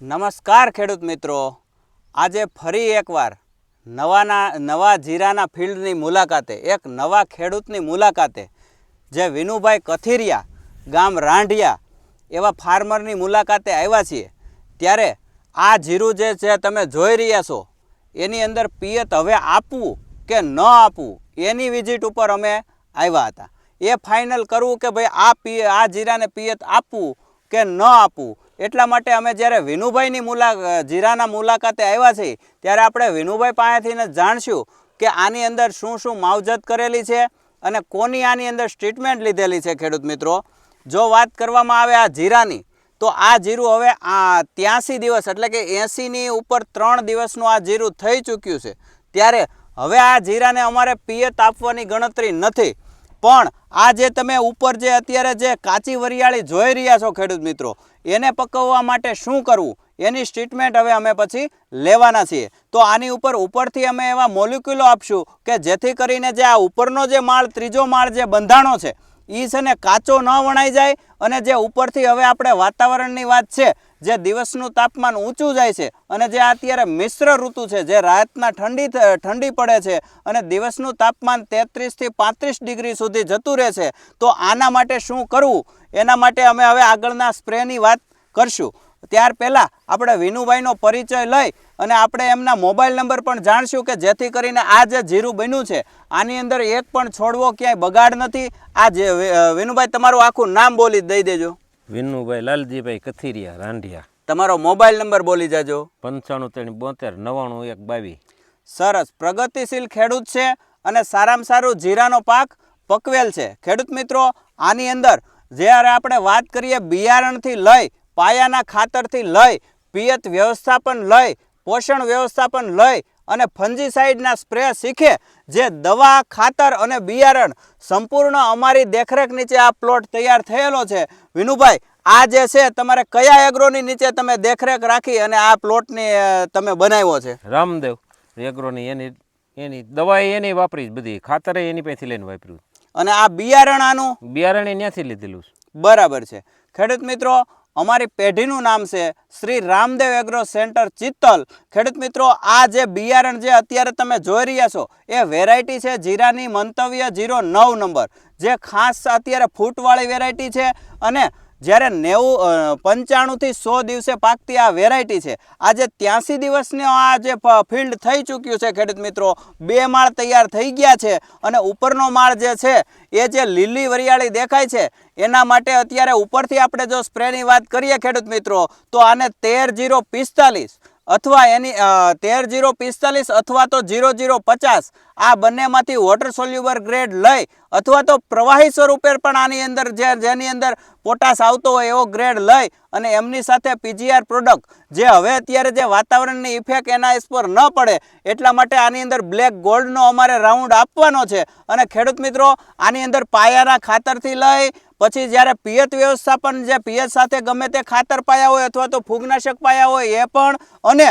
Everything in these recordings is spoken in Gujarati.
નમસ્કાર ખેડૂત મિત્રો. આજે ફરી એકવાર નવાના, નવા જીરાના ફિલ્ડની મુલાકાતે, એક નવા ખેડૂતની મુલાકાતે, જે વિનુભાઈ કથિરિયા, ગામ રાંઢિયા એવા ફાર્મરની મુલાકાતે આવ્યા છીએ. ત્યારે આ જીરું જે છે તમે જોઈ રહ્યા છો, એની અંદર પિયત હવે આપવું કે ન આપવું, એની વિઝિટ ઉપર અમે આવ્યા હતા. એ ફાઇનલ કરવું કે ભાઈ આ પી, આ જીરાને પિયત આપવું કે ન આપવું એટલા માટે અમે જ્યારે વિનુભાઈની મુલા જીરાના મુલાકાતે આવ્યા છીએ, ત્યારે આપણે વિનુભાઈ પાસેથી જાણશું કે આની અંદર શું શું માવજત કરેલી છે અને કોની આની અંદર ટ્રીટમેન્ટ લીધેલી છે ખેડૂત મિત્રો. જો વાત કરવામાં આવે આ જીરાની, તો આ જીરું હવે આ ત્યાંસી દિવસ, એટલે કે એંસીની ઉપર ત્રણ દિવસનું આ જીરું થઈ ચૂક્યું છે. ત્યારે હવે આ જીરાને અમારે પિયત આપવાની ગણતરી નથી. પણ આ જે તમે ઉપર જે અત્યારે જે કાચી વરિયાળી જોઈ રહ્યા છો ખેડૂત મિત્રો, એને પકવવા માટે શું કરવું? એની સ્ટેટમેન્ટ હવે અમે પછી લેવાના છીએ. તો આની ઉપર ઉપરથી અમે એવા મોલિક્યુલો આપશું કે જેથી કરીને જે આ ઉપરનો જે માળ, ત્રીજો માળ જે બંધાણો છે એ છે ને કાચો ન વણાઈ જાય અને જે ઉપરથી હવે આપણે વાતાવરણની વાત છે જે દિવસનું તાપમાન ઊંચું જાય છે અને જે અત્યારે મિશ્ર ઋતુ છે, જે રાતના ઠંડી ઠંડી પડે છે અને દિવસનું તાપમાન તેત્રીસથી પાંત્રીસ ડિગ્રી સુધી જતું રહે છે, તો આના માટે શું કરવું? એના માટે અમે હવે આગળના સ્પ્રેની વાત કરશું. ત્યાર પહેલાં આપણે વિનુભાઈનો પરિચય લઈ અને આપણે એમના મોબાઈલ નંબર પણ જાણશું કે જેથી કરીને આ જે જીરું બન્યું છે, આની અંદર એક પણ છોડવો ક્યાંય બગાડ નથી. આ જે વિનુભાઈ, તમારું આખું નામ બોલી દઈ દેજો. વિનુભાઈ લાલજીભાઈ કથિરિયા રાંઢિયા. તમારો મોબાઈલ નંબર બોલી જાજો. પંચાણું ત્રણ બોતેર નવ્વાણું એક બાવીસ સરસ પ્રગતિશીલ ખેડૂત છે અને સારામાં સારું જીરાનો પાક પકવેલ છે. ખેડૂત મિત્રો આની અંદર જ્યારે આપણે વાત કરીએ બિયારણથી લઈ પાયાના ખાતરથી લઈ પિયત વ્યવસ્થાપન લઈ પોષણ વ્યવસ્થાપન લઈ અને ફંજીસાઇડના સ્પ્રે શીખે જે દવા ખાતર અને બિયારણ સંપૂર્ણ અમારી દેખરેખ નીચે આ પ્લોટ તૈયાર થયેલો છે. વિનુભાઈ આ જે છે તમારે કયા એગ્રોની નીચે તમે દેખરેખ રાખી અને આ પ્લોટની તમે બનાવ્યો છે? રામદેવ એગ્રોની એની એની દવા એની વાપરી બધી ખાતરે એની પાસેથી લઈને વાપર્યું અને આ બિયારણ આનું? બિયારણે ત્યાંથી લીધેલું બરાબર છે. ખેડૂત મિત્રો અમારી પેઢીનું નામ છે શ્રી રામદેવ એગ્રો સેન્ટર ચિત્તલ. ખેડૂત મિત્રો, આ જે બિયારણ જે અત્યારે તમે જોઈ રહ્યા છો, એ વેરાયટી છે જીરાની મંતવ્ય જીરો નવ નંબર. જે ખાસ અત્યારે ફૂટવાળી વેરાયટી છે અને જ્યારે નેવું પંચાણુંથી સો દિવસે પાકતી આ વેરાયટી છે. આજે ત્યાંસી દિવસની આ જે ફિલ્ડ થઈ ચૂક્યું છે, ખેડૂત મિત્રો, બે માળ તૈયાર થઈ ગયા છે અને ઉપરનો માળ જે છે, એ જે લીલી વરિયાળી દેખાય છે, એના માટે અત્યારે ઉપરથી આપણે જો સ્પ્રેની વાત કરીએ ખેડૂત મિત્રો, તો આને તેર જીરો પિસ્તાલીસ અથવા એની તેર જીરો પિસ્તાલીસ અથવા તો જીરો જીરો પચાસ આ બંનેમાંથી વોટર સોલ્યુબર ગ્રેડ લઈ અથવા તો પ્રવાહી સ્વરૂપે પણ આની અંદર જે, જેની અંદર પોટાશ આવતો હોય એવો ગ્રેડ લઈ અને એમની સાથે પીજીઆર પ્રોડક્ટ જે હવે અત્યારે જે વાતાવરણની ઇફેક્ટ એના પર ન પડે એટલા માટે આની અંદર બ્લેક ગોલ્ડનો અમારે રાઉન્ડ આપવાનો છે. અને ખેડૂત મિત્રો, આની અંદર પાયાના ખાતરથી લઈ પછી જ્યારે પિયત વ્યવસ્થાપન જે પિયત સાથે ગમે તે ખાતર પાયા હોય અથવા તો ફૂગનાશક પાયા હોય એ પણ અને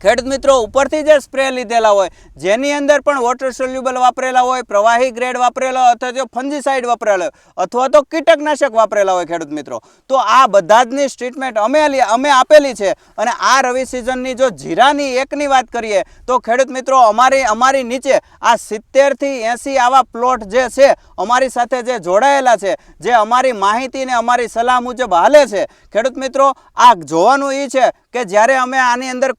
ખેડૂત મિત્રો, ઉપરથી જે સ્પ્રે લીધેલા હોય, જેની અંદર પણ વોટર સોલ્યુબલ વાપરેલા હોય, પ્રવાહી ગ્રેડ વાપરેલો અથવા તો ફંજીસાઇડ વાપરેલો હોય, અથવા તો કીટકનાશક વાપરેલા હોય ખેડૂત મિત્રો, તો આ બધા જની ટ્રીટમેન્ટ અમે અમે આપેલી છે. અને આ રવિ સિઝનની જો જીરાની એકની વાત કરીએ, તો ખેડૂત મિત્રો, અમારી અમારી નીચે આ સિત્તેરથી એંસી આવા પ્લોટ જે છે, અમારી સાથે જે જોડાયેલા છે, જે અમારી માહિતી ને અમારી સલાહ મુજબ હાલે છે. ખેડૂત મિત્રો, આ જોવાનું એ છે કે જ્યારે અમે આની અંદર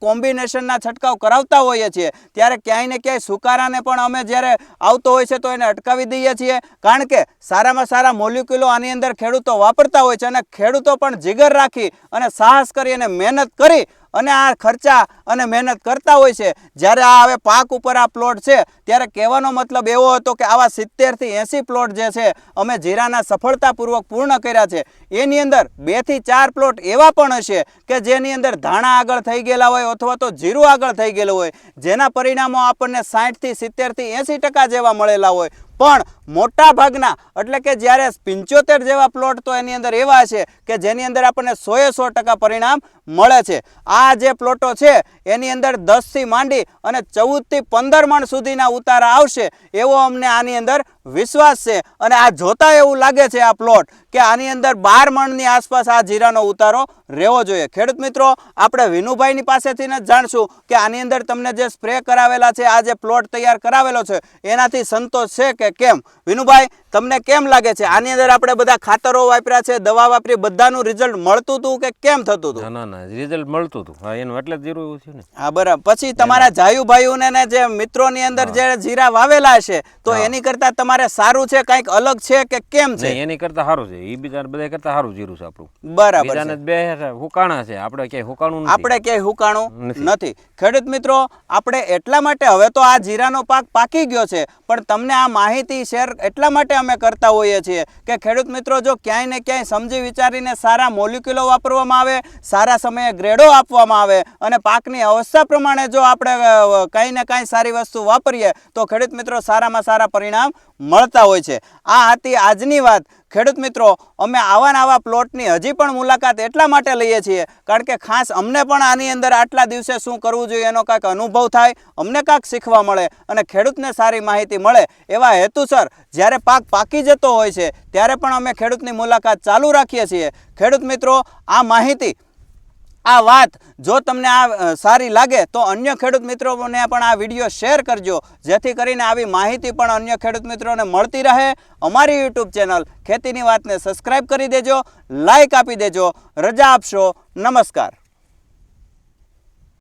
કોમ્બિનેશનના છંટકાવ કરાવતા હોઈએ છીએ. ત્યારે ક્યાંય ને ક્યાંય સુકારાને પણ અમે જ્યારે આવતો હોય છે તો એને અટકાવી દઈએ છીએ. કારણ કે સારામાં સારા મોલિક્યુલો આની અંદર ખેડૂતો વાપરતા હોય છે અને ખેડૂતો પણ જીગર રાખી અને સાહસ કરી અને મહેનત કરી અને આ ખર્ચા અને મહેનત કરતા હોય છે. જ્યારે આ હવે પાક ઉપર આ પ્લોટ છે, ત્યારે કહેવાનો મતલબ એવો હતો કે આવા સિત્તેરથી એંસી પ્લોટ જે છે, અમે જીરાના સફળતાપૂર્વક પૂર્ણ કર્યા છે. એની અંદર બેથી ચાર પ્લોટ એવા પણ હશે કે જેની અંદર ધાણા આગળ થઈ ગયેલા હોય અથવા તો જીરું આગળ થઈ ગયેલું હોય, જેના પરિણામો આપણને સાઠથી સિત્તેરથી એંસી ટકા જેવા મળેલા હોય. પણ મોટા ભાગના એટલે કે જ્યારે પંચોતેર જેવા પ્લોટ તો એની અંદર એવા છે કે જેની અંદર આપણને સોએ સો ટકા પરિણામ મળે છે. આ જે પ્લોટો છે, એની અંદર દસથી માંડી અને ચૌદથી પંદર મણ સુધીના ઉતારા આવશે, એવો અમને આની અંદર વિશ્વાસ છે. અને આ જોતા એવું લાગે છે આ પ્લોટ કે આની અંદર બાર મણની આસપાસ આ જીરાનો ઉતારો રહેવો જોઈએ. ખેડૂત મિત્રો, આપણે વિનુભાઈની પાસેથી જ જાણશું કે આની અંદર તમને જે સ્પ્રે કરાવેલા છે, આ જે પ્લોટ તૈયાર કરાવેલો છે, એનાથી સંતોષ છે કે કેમ? વિનુભાઈ તમને કેમ લાગે છે? આની અંદર આપણે બધા ખાતરો વાપર્યા છે દવા વાપરી બધાનું રિઝલ્ટ મળતું હતું કે કેમ થતું હતું ના ના રિઝલ્ટ મળતું હતું હા એનું એટલે જીરું એવું છે ને. હા બરાબર. પછી તમારા જાયુ ભાઈઓને ને જે મિત્રોની અંદર જે જીરા વાવેલા છે તો એની કરતા તમારે સારું છે કંઈક અલગ છે કે કેમ છે? એની કરતા સારું છે. એ બીજા બધા કરતા સારું જીરું છે આપણું. બરાબર બીજાને બે હુકાણા છે. આપણે ક્યાંય હુકાણું આપણે ક્યાંય હુકાણું. નથી. ખેડૂત મિત્રો આપણે એટલા માટે હવે તો આ જીરાનો પાક પાકી ગયો છે પણ તમને આ માહિતી શેર એટલા માટે અમે કરતા હોઈએ છીએ કે ખેડૂત મિત્રો જો ક્યાંય ને ક્યાંય સમજી વિચારીને સારા મોલિક્યુલો વાપરવામાં આવે, સારા સમયે ગ્રેડો આપવામાં આવે અને પાકની અવસ્થા પ્રમાણે જો આપણે કાંઈ ને કાંઈ સારી વસ્તુ વાપરીએ તો ખેડૂત મિત્રો સારામાં સારા પરિણામ મળતા હોય છે. આ હતી આજની વાત. ખેડૂત મિત્રો, અમે આવા ને આવા પ્લોટની હજી પણ મુલાકાત એટલા માટે લઈએ છીએ, કારણ કે ખાસ અમને પણ આની અંદર આટલા દિવસે શું કરવું જોઈએ એનો કાંઈક અનુભવ થાય, અમને કાંઈક શીખવા મળે અને ખેડૂતને સારી માહિતી મળે એવા હેતુસર જ્યારે પાક પાકી જતો હોય છે, ત્યારે પણ અમે ખેડૂતની મુલાકાત ચાલુ રાખીએ છીએ. ખેડૂત મિત્રો, આ માહિતી આ વાત જો તમને આ સારી લાગે, તો અન્ય ખેડૂત મિત્રોને પણ આ વીડિયો શેર કરજો. જેથી કરીને આવી માહિતી પણ અન્ય ખેડૂત મિત્રોને મળતી રહે. અમારી યુટ્યુબ ચેનલ ખેતીની વાતને સબસ્ક્રાઈબ કરી દેજો લાઇક આપી દેજો. રજા આપશો. નમસ્કાર.